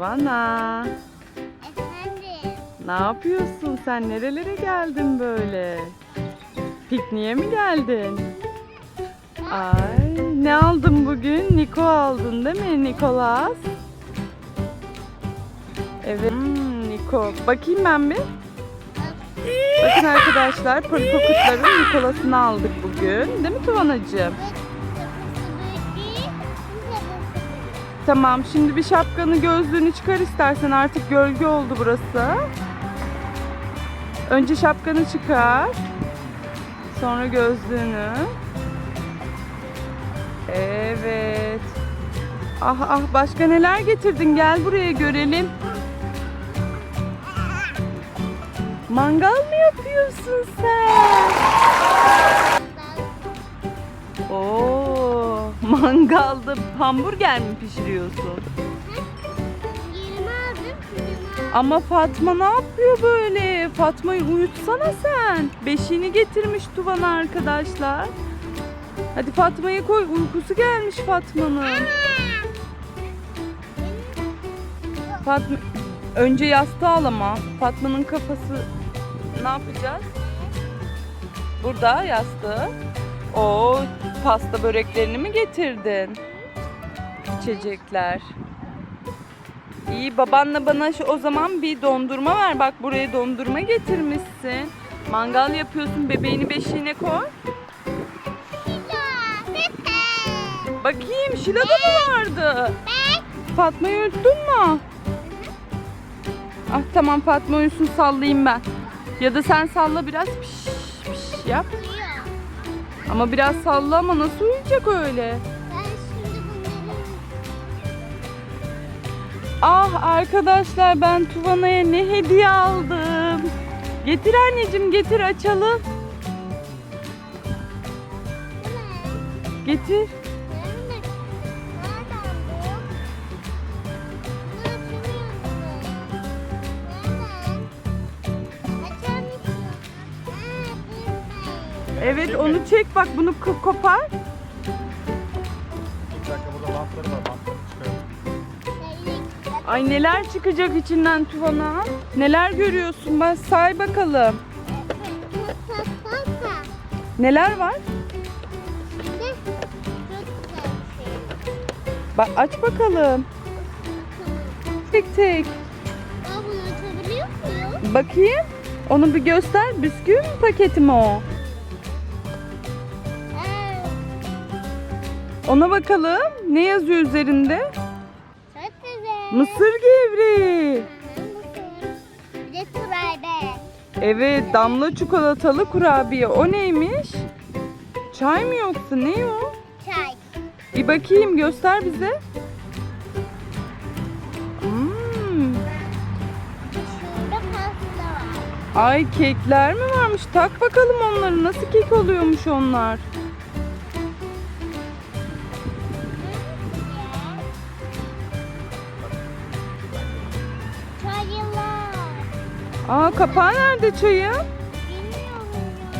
Efendim. Ne yapıyorsun sen? Nerelere geldin böyle? Pikniğe mi geldin? Ay ne aldın bugün? Niko aldın değil mi Nikolas? Evet hmm, Niko. Bakayım ben bir. Bakın arkadaşlar Polipokutların Nikolas'ını aldık bugün. Değil mi Tuvanacığım? Tamam şimdi bir şapkanı gözlüğünü çıkar istersen artık gölge oldu burası. Önce şapkanı çıkar. Sonra gözlüğünü. Evet. Ah ah başka neler getirdin gel buraya görelim. Mangal mı yapıyorsun sen? Mangalda hamburger mi pişiriyorsun? Ama Fatma ne yapıyor böyle? Fatma'yı uyutsana sen. Beşiğini getirmiş Tuvan'a arkadaşlar. Hadi Fatma'yı koy. Uykusu gelmiş Fatma'nın. Fatma önce yastığı al ama. Fatma'nın kafası ne yapacağız? Burada yastığı. O pasta böreklerini mi getirdin? İçecekler. İyi babanla bana o zaman bir dondurma ver. Bak buraya dondurma getirmişsin. Mangal yapıyorsun bebeğini beşiğine koy. Bakayım Şila'da mı vardı? Fatma'yı öttün mü? Ah tamam Fatma uyusun sallayayım ben. Ya da sen salla biraz piş piş yap. Ama biraz salla ama nasıl uyuyacak öyle? Ben şimdi bunları Ah arkadaşlar ben Tuvana'ya ne hediye aldım. Getir anneciğim getir açalım. Getir. Evet onu çek bak bunu ko- kopar. Bir dakika burada bantları var. Bantları çıkaralım. Ay neler çıkacak içinden Tuvana. Neler görüyorsun ben say bakalım. Neler var? Bak aç bakalım. Tek tek. Bakayım. Onu bir göster. Bisküvi mi paketi mi o? Ona bakalım. Ne yazıyor üzerinde? Mısır gevreği. Bir de kurabiye. Evet damla çikolatalı kurabiye. O neymiş? Çay mı yoksa ne o? Çay. Bir bakayım göster bize. Hmm. Şurada pasta var. Ay kekler mi varmış? Tak bakalım onları. Nasıl kek oluyormuş onlar? Aa kapağı nerede çayın? Bilmiyorum.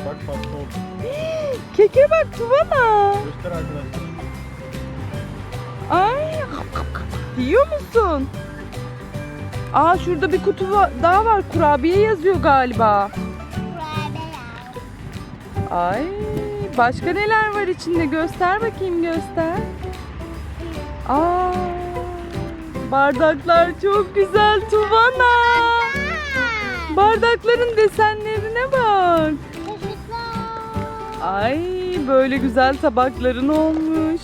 Bak pasta oldu. Keke bak Tuvana. Göster arkadaşlar. Ay yiyor musun? Aa şurada bir kutu va- daha var. Kurabiye yazıyor galiba. Kurabiye. Ay başka neler var içinde göster bakayım göster. Aa bardaklar çok güzel Tuvana. Bardakların desenlerine bak. Ay böyle güzel tabakların olmuş.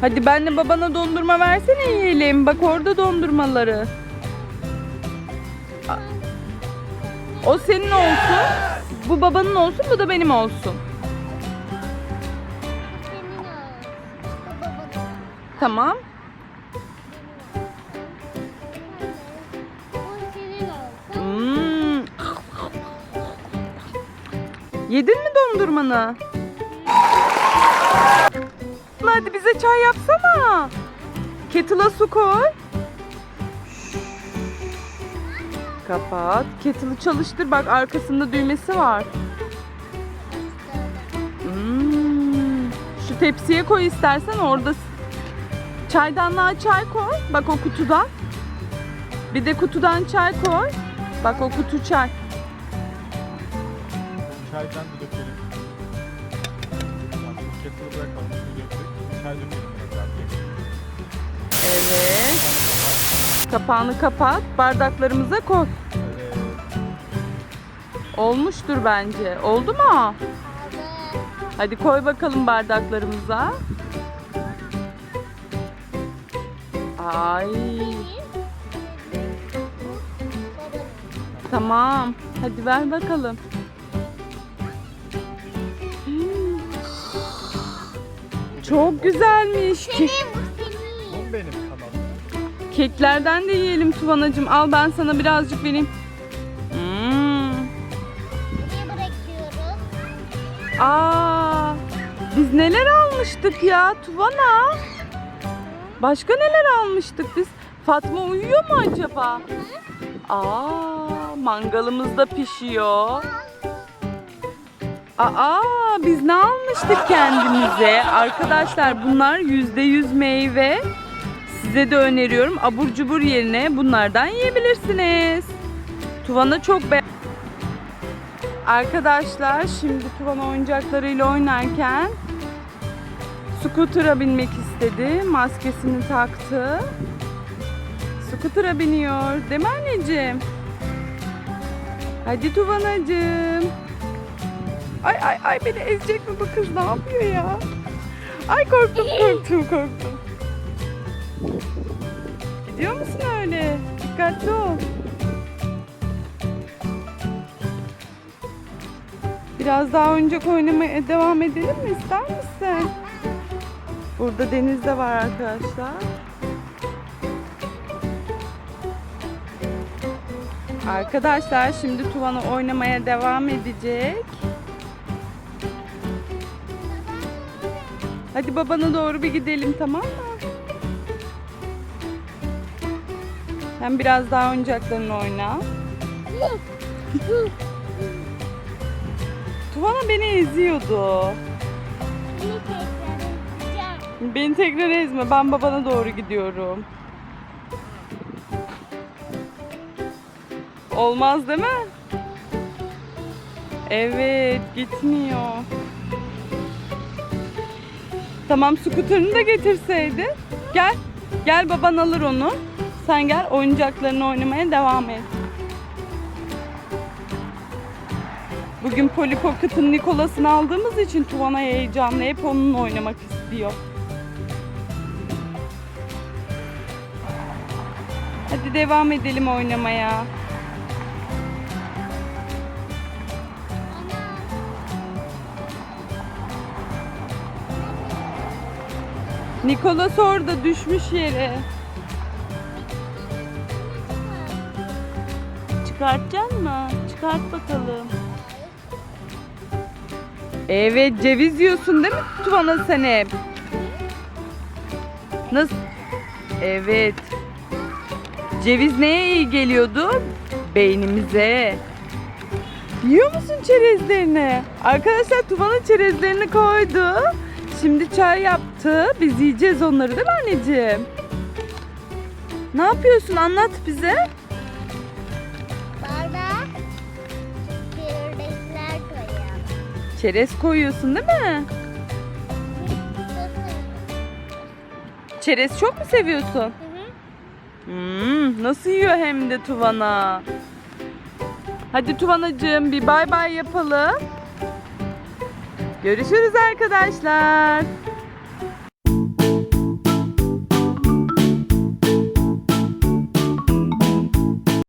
Hadi benle babana dondurma versene yiyelim. Bak orada dondurmaları. O senin olsun. Bu babanın olsun, bu da benim olsun. Tamam. Yedin mi dondurmanı? Hadi bize çay yapsana. Kettle'a su koy. Kapat. Kettle'ı çalıştır. Bak arkasında düğmesi var. Hmm. Şu tepsiye koy istersen orada Çaydanlığa çay koy. Bak o kutudan. Bir de kutudan çay koy. Bak o kutu çay. Çaydan da dökelim. Kettle'ı bırakalım. Su döktük. Çay dökelim. Evet. Kapağını kapat. Bardaklarımıza koy. Evet. Olmuştur bence. Oldu mu? Hadi koy bakalım bardaklarımıza. Ay. Tamam. Hadi ver bakalım. Çok güzelmiş. Ke- Senin bu senin. Bu benim kanalım. keklerden de yiyelim Tuvanacığım. Al ben sana birazcık vereyim. Hmm. Niye bırakıyoruz? Aa, biz neler almıştık ya Tuvana? Başka neler almıştık biz? Fatma uyuyor mu acaba? Aa, mangalımız da pişiyor. Aa, biz ne almıştık kendimize? Arkadaşlar bunlar yüzde yüz meyve. Size de öneriyorum. Abur cubur yerine bunlardan yiyebilirsiniz. Tuvana çok be Arkadaşlar şimdi Tuvan oyuncaklarıyla oynarken Scooter'a binmek istedi. Maskesini taktı. Scooter'a biniyor. Değil mi anneciğim? Hadi Tuvanacığım. Ay ay ay beni ezecek mi bu kız ne yapıyor ya? Ay korktum korktum korktum. Gidiyor musun öyle? Dikkatli ol. Biraz daha oyuncak oynamaya devam edelim mi? İster misin? Burada deniz de var arkadaşlar. Arkadaşlar şimdi Tuvan'a oynamaya devam edecek. Hadi babana doğru bir gidelim tamam mı? Hem biraz daha oyuncaklarını oyna. Tuvana beni eziyordu. Beni tekrar ezme. Ben babana doğru gidiyorum. Olmaz değil mi? Evet, gitmiyor. Tamam, skuterini de getirseydin. Gel. Gel baban alır onu. Sen gel oyuncaklarını oynamaya devam et. Bugün Polly Pocket'ın Nikolas'ını aldığımız için Tuvana heyecanlı. Hep onunla oynamak istiyor. Hadi devam edelim oynamaya. Nikolas orada düşmüş yere. Çıkartacaksın mı? Çıkart bakalım. Evet ceviz yiyorsun değil mi Tuvana sen hep? Nasıl? Evet. Ceviz neye iyi geliyordu? Beynimize. Yiyor musun çerezlerini? Arkadaşlar Tuvana çerezlerini koydu. Şimdi çay yaptı. Biz yiyeceğiz onları değil mi anneciğim? Ne yapıyorsun? Anlat bize. Bardağa çekirdekler koyalım. Çerez koyuyorsun değil mi? Çerez çok mu seviyorsun? Hı hı. Hmm, nasıl yiyor hem de Tuvana. Hadi Tuvanacığım bir bay bay yapalım. Görüşürüz arkadaşlar.